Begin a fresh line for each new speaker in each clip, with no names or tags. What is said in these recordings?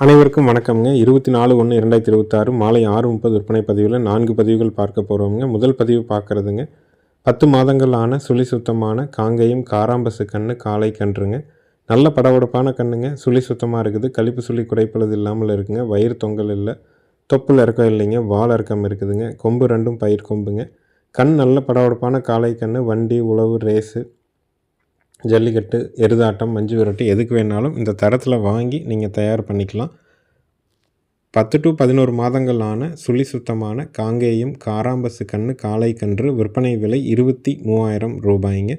அனைவருக்கும் வணக்கம்ங்க. இருபத்தி நாலு ஒன்று இரண்டாயிரத்தி இருபத்தாறு மாலை ஆறு முப்பது விற்பனை பதிவில் நான்கு பதிவுகள் பார்க்க போகிறோம்ங்க முதல் பதிவு பார்க்குறதுங்க. பத்து மாதங்கள் ஆன சுழி சுத்தமான காங்கேயம் காராம்பசு கன்று காலை கன்றுங்க. நல்ல படபடப்பான கண்ணுங்க. சுழி சுத்தமாக இருக்குது. கழிப்பு சுழி குறைப்பளது இல்லாமல் இருக்குங்க. வயிறு தொங்கல் இல்லை. தொப்புள் இறக்கம் இல்லைங்க. வால் இறக்கம் இருக்குதுங்க. கொம்பு ரெண்டும் பயிர் கொம்புங்க. கண் நல்ல படபடப்பான காளை கன்று வண்டி உழவு ரேஸு. ஜல்லிக்கட்டு எருதாட்டம் மஞ்சு விரட்டு எதுக்கு வேணாலும் இந்த தரத்தில் வாங்கி நீங்கள் தயார் பண்ணிக்கலாம். பத்து டு பதினோரு மாதங்கள் ஆன சுழி சுத்தமான காங்கேயம் காராம்பசு கன்று காளை கன்று விற்பனை விலை இருபத்தி மூவாயிரம் ரூபாய்ங்க.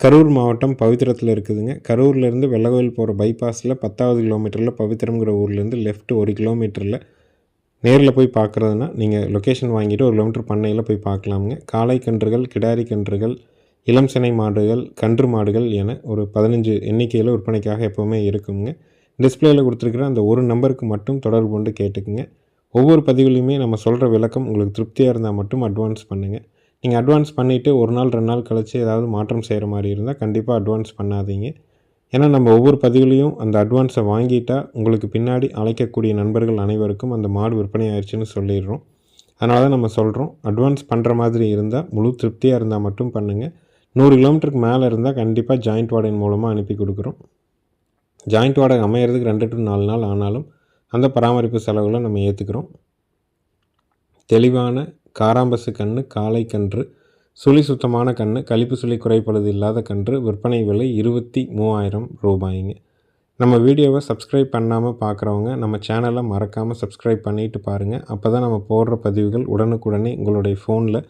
கரூர் மாவட்டம் பவித்திரத்தில் இருக்குதுங்க. கரூர்லேருந்து வெள்ளகோயில் போகிற பைபாஸில் பத்தாவது கிலோமீட்டரில் பவித்திரங்கிற ஊர்லேருந்து லெஃப்ட் ஒரு கிலோமீட்டரில். நேரில் போய் பார்க்குறதுனா நீங்கள் லொக்கேஷன் வாங்கிட்டு ஒரு கிலோமீட்டர் பண்ணையில் போய் பார்க்கலாமுங்க காளை கன்றுகள் கிடாரி கன்றுகள் இளம் சினை மாடுகள் கன்று மாடுகள் என ஒரு பதினஞ்சு எண்ணிக்கையில் விற்பனைக்காக எப்போவுமே இருக்குங்க. டிஸ்பிளேயில் கொடுத்துருக்குற அந்த ஒரு நம்பருக்கு மட்டும் தொடர்பு கொண்டு கேட்டுக்குங்க. ஒவ்வொரு பதிவுலையுமே நம்ம சொல்கிற விளக்கம் உங்களுக்கு திருப்தியாக இருந்தால் மட்டும் அட்வான்ஸ் பண்ணுங்கள் நீங்கள் அட்வான்ஸ் பண்ணிவிட்டு ஒரு நாள் ரெண்டு நாள் கழித்து ஏதாவது மாற்றம் செய்கிற மாதிரி இருந்தால் கண்டிப்பாக அட்வான்ஸ் பண்ணாதீங்க. ஏன்னா நம்ம ஒவ்வொரு பதிவுலையும் அந்த அட்வான்ஸை வாங்கிட்டால் உங்களுக்கு பின்னாடி அழைக்கக்கூடிய நண்பர்கள் அனைவருக்கும் அந்த மாடு விற்பனை ஆயிடுச்சுன்னு சொல்லிடுறோம். அதனால தான் நம்ம சொல்கிறோம் அட்வான்ஸ் பண்ணுற மாதிரி இருந்தால் முழு திருப்தியாக இருந்தால் மட்டும் பண்ணுங்கள் நூறு கிலோமீட்டருக்கு மேலே இருந்தால் கண்டிப்பாக ஜாயிண்ட் வாடகை மூலமாக அனுப்பி கொடுக்குறோம். ஜாயிண்ட் வாடகை அமையிறதுக்கு ரெண்டு டு நாலு நாள் ஆனாலும் அந்த பராமரிப்பு செலவுகளை நம்ம ஏற்றுக்கிறோம் தெளிவான காராம்பசு கன்று காலை கன்று சுழி சுத்தமான கன்று கழிப்பு சுழி குறைப்பழுது இல்லாத கன்று விற்பனை விலை இருபத்தி மூவாயிரம் ரூபாய்ங்க. நம்ம வீடியோவை சப்ஸ்கிரைப் பண்ணாமல் பார்க்குறவங்க நம்ம சேனலை மறக்காமல் சப்ஸ்கிரைப் பண்ணிவிட்டு பாருங்கள் அப்போ தான் நம்ம போடுற பதிவுகள் உடனுக்குடனே உங்களுடைய ஃபோனில்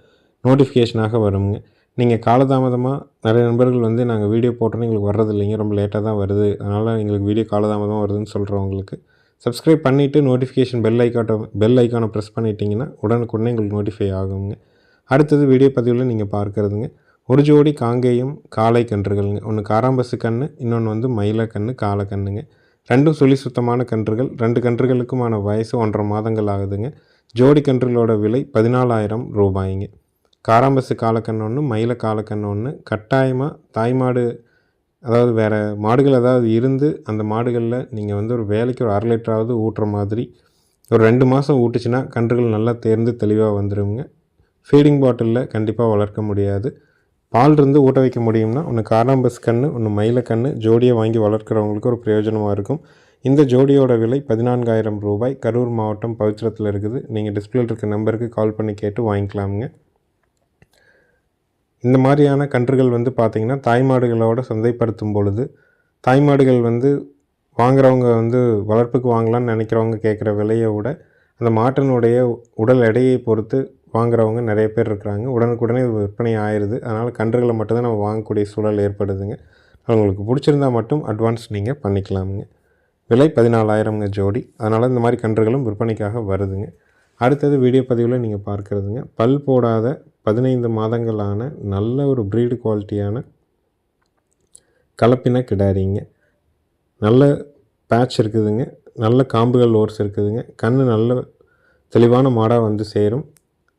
நோட்டிஃபிகேஷனாக வருங்க. நீங்கள் காலதாமதமாக நிறைய நண்பர்கள் வந்து நாங்கள் வீடியோ போட்டோன்னு எங்களுக்கு வர்றது இல்லைங்க. ரொம்ப லேட்டாக தான் வருது. அதனால் எங்களுக்கு வீடியோ காலதாமதமாக வருதுன்னு சொல்கிறவங்களுக்கு சப்ஸ்கிரைப் பண்ணிவிட்டு நோட்டிஃபிகேஷன் பெல் ஐக்காட்டை பெல் ஐக்கானை ப்ரெஸ் பண்ணிட்டீங்கன்னா உடனுக்குடனே எங்களுக்கு நோட்டிஃபை ஆகுங்க. அடுத்தது வீடியோ பதிவில் நீங்கள் பார்க்குறதுங்க. ஒரு ஜோடி காங்கேயம் காளை கன்றுகள்ங்க. ஒன்று காராம்பசு கன்று இன்னொன்று வந்து மயில கன்று காளை கன்றுங்க ரெண்டும் சுழி சுத்தமான கன்றுகள். ரெண்டு கன்றுகளுக்குமான வயசு ஒன்றரை மாதங்கள் ஆகுதுங்க. ஜோடி கன்றுகளோட விலை பதினாலாயிரம் ரூபாய்ங்க. காராம்பசு காலக்கன்று ஒன்று மயில காலக்கன்று ஒன்று கட்டாயமாக தாய்மாடு அதாவது வேறு மாடுகள் ஏதாவது இருந்து அந்த மாடுகளில் நீங்கள் வந்து ஒரு வேலைக்கு ஒரு அரை லிட்டராவது ஊட்டுற மாதிரி ஒரு ரெண்டு மாதம் ஊட்டுச்சுன்னா கன்றுகள் நல்லா தேர்ந்து தெளிவாக வந்துடுங்க ஃபீடிங் பாட்டிலில் கண்டிப்பாக வளர்க்க முடியாது. பால் இருந்து ஊட்ட வைக்க முடியும்னா ஒன்று காராம்பஸ் கன்று ஒன்று மயில கன்று ஜோடியை வாங்கி வளர்க்குறவங்களுக்கு ஒரு பிரயோஜனமாக இருக்கும். இந்த ஜோடியோட விலை பதினான்காயிரம் ரூபாய். கரூர் மாவட்டம் பவித்திரத்தில் இருக்குது. நீங்கள் டிஸ்பிளேல இருக்க நம்பருக்கு கால் பண்ணி கேட்டு வாங்கிக்கலாமுங்க. இந்த மாதிரியான கன்றுகள் வந்து பார்த்திங்கன்னா தாய்மாடுகளோட சந்தைப்படுத்தும் பொழுது தாய்மாடுகள் வந்து வாங்குறவங்க வந்து வளர்ப்புக்கு வாங்கலாம்னு நினைக்கிறவங்க கேட்குற விலையை விட அந்த மாட்டினுடைய உடல் எடையை பொறுத்து வாங்குறவங்க நிறைய பேர் இருக்கிறாங்க. உடனுக்குடனே இது விற்பனை ஆயிடுது அதனால் கன்றுகளை மட்டும்தான் நம்ம வாங்கக்கூடிய சூழல் ஏற்படுதுங்க. உங்களுக்கு பிடிச்சிருந்தா மட்டும் அட்வான்ஸ் நீங்கள் பண்ணிக்கலாமுங்க. விலை பதினாலாயிரம்ங்க ஜோடி. அதனால் இந்த மாதிரி கன்றுகளும் விற்பனைக்காக வருதுங்க. அடுத்தது வீடியோ பதிவில் நீங்கள் பார்க்குறதுங்க. பல் போடாத பதினைந்து மாதங்களான நல்ல ஒரு ப்ரீடு குவாலிட்டியான கலப்பின கிடாரிங்க. நல்ல பேட்ச் இருக்குதுங்க. நல்ல காம்புகள் ஓர்ஸ் இருக்குதுங்க. கண் நல்ல தெளிவான மாடாக வந்து சேரும்.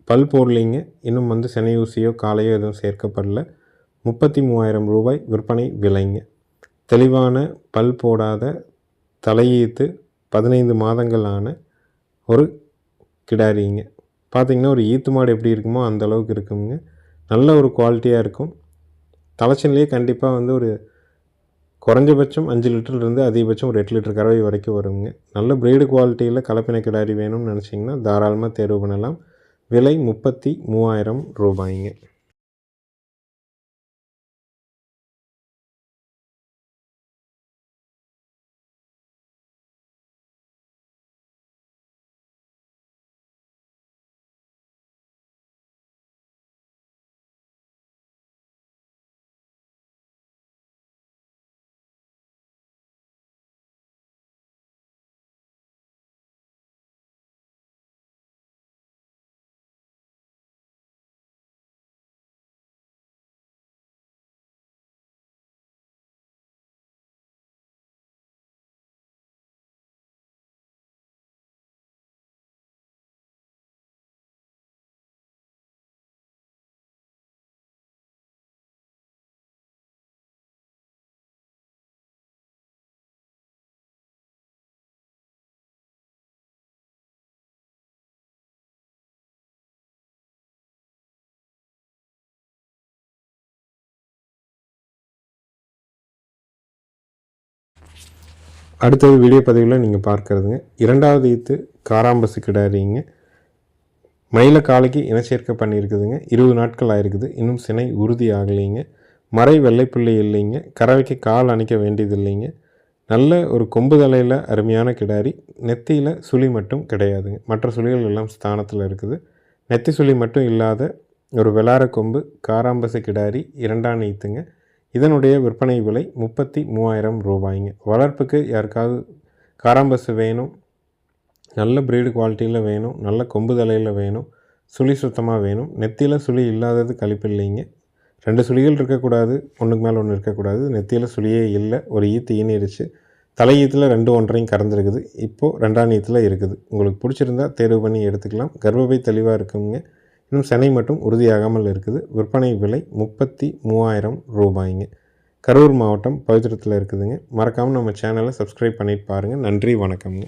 பல் போடலிங்க இன்னும் வந்து செனை ஊசியோ காலையோ எதுவும் சேர்க்கப்படல. முப்பத்தி மூவாயிரம் ரூபாய் விற்பனை விலைங்க. தெளிவான பல் போடாத தலையீத்து பதினைந்து மாதங்களான ஒரு கிடாரிங்க. பார்த்திங்கன்னா ஒரு ஈத்து மாடு எப்படி இருக்குமோ அந்த அளவுக்கு இருக்குங்க. நல்ல ஒரு குவாலிட்டியாக இருக்கும். தலைச்சன்லேயே கண்டிப்பாக வந்து ஒரு குறைஞ்சபட்சம் அஞ்சு லிட்டர்லேருந்து அதிகபட்சம் ஒரு எட்டு லிட்டர் கறவை வரைக்கும் வருங்க. நல்ல பிரீடு குவாலிட்டியில் கலப்பின கிடாரி வேணும்னு நினச்சிங்கன்னா தாராளமாக தேர்வு பண்ணலாம். விலை முப்பத்தி மூவாயிரம் ரூபாய்ங்க. அடுத்தது வீடியோ பதிவில் நீங்கள் பார்க்கறதுங்க. இரண்டாவது ஈத்து காராம்பசு கிடாரிங்க மயில காலைக்கு இனச்சேர்க்கை பண்ணியிருக்குதுங்க. இருபது நாட்கள் ஆயிருக்குது. இன்னும் சினை உறுதி ஆகலைங்க. மறை வெள்ளைப்புள்ளி இல்லைங்க. கறவைக்கு கால் அணைக்க வேண்டியது இல்லைங்க நல்ல ஒரு கொம்பு தலையில் அருமையான கிடாரி. நெத்தியில் சுழி மட்டும் கிடையாதுங்க. மற்ற சுழிகள் எல்லாம் ஸ்தானத்தில் இருக்குது. நெத்தி சுழி மட்டும் இல்லாத ஒரு வெளார கொம்பு காராம்பசு கிடாரி இரண்டாம் ஈத்துங்க. இதனுடைய விற்பனை விலை முப்பத்தி மூவாயிரம் ரூபாய்ங்க. வளர்ப்புக்கு யாருக்காவது காராம்பசு வேணும் நல்ல ப்ரீடு குவாலிட்டியில் வேணும் நல்ல கொம்பு தலையில் வேணும் சுழி சுத்தமாக வேணும். நெத்தியில் சுழி இல்லாதது கழிப்பு இல்லைங்க ரெண்டு சுழிகள் இருக்கக்கூடாது ஒன்றுக்கு மேலே ஒன்று இருக்கக்கூடாது. நெத்தியில் சுழியே இல்லை ஒரு ஈத்து ஈனிருச்சு தலை ஈத்தில் ரெண்டு ஒன்றையும் கறந்துருக்குது. இப்போது ரெண்டாம் ஈத்தில் இருக்குது. உங்களுக்கு பிடிச்சிருந்தா தேர்வு பண்ணி எடுத்துக்கலாம். கர்ப்பப்பை தெளிவாக இருக்குங்க. இன்னும் சென்னை மட்டும் உறுதியாகாமல் இருக்குது. விற்பனை விலை முப்பத்தி மூவாயிரம் ரூபாய்ங்க. கரூர் மாவட்டம் பவித்திரத்தில் இருக்குதுங்க. மறக்காமல் நம்ம சேனலை சப்ஸ்கிரைப் பண்ணிட்டு பாருங்கள் நன்றி வணக்கம்ங்க.